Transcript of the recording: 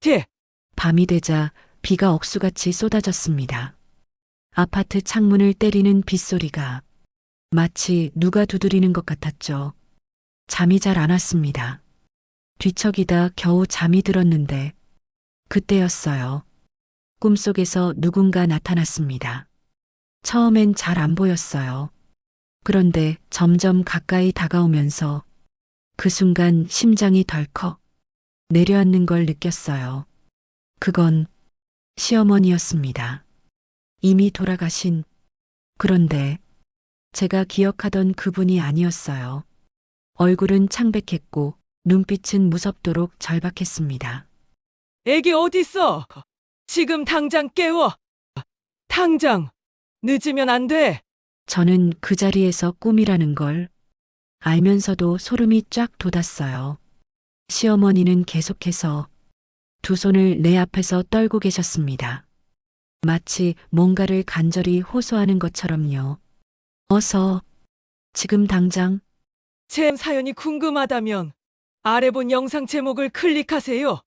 티, 밤이 되자 비가 억수같이 쏟아졌습니다. 아파트 창문을 때리는 빗소리가 마치 누가 두드리는 것 같았죠. 잠이 잘 안 왔습니다. 뒤척이다 겨우 잠이 들었는데 그때였어요. 꿈속에서 누군가 나타났습니다. 처음엔 잘 안 보였어요. 그런데 점점 가까이 다가오면서 그 순간 심장이 덜컥 내려앉는 걸 느꼈어요. 그건 시어머니였습니다. 이미 돌아가신 그런데 제가 기억하던 그분이 아니었어요. 얼굴은 창백했고 눈빛은 무섭도록 절박했습니다. 애기 어딨어? 지금 당장 깨워. 당장. 늦으면 안 돼. 저는 그 자리에서 꿈이라는 걸 알면서도 소름이 쫙 돋았어요. 시어머니는 계속해서 두 손을 내 앞에서 떨고 계셨습니다. 마치 뭔가를 간절히 호소하는 것처럼요. 어서, 지금 당장, 제 사연이 궁금하다면 아래 본 영상 제목을 클릭하세요.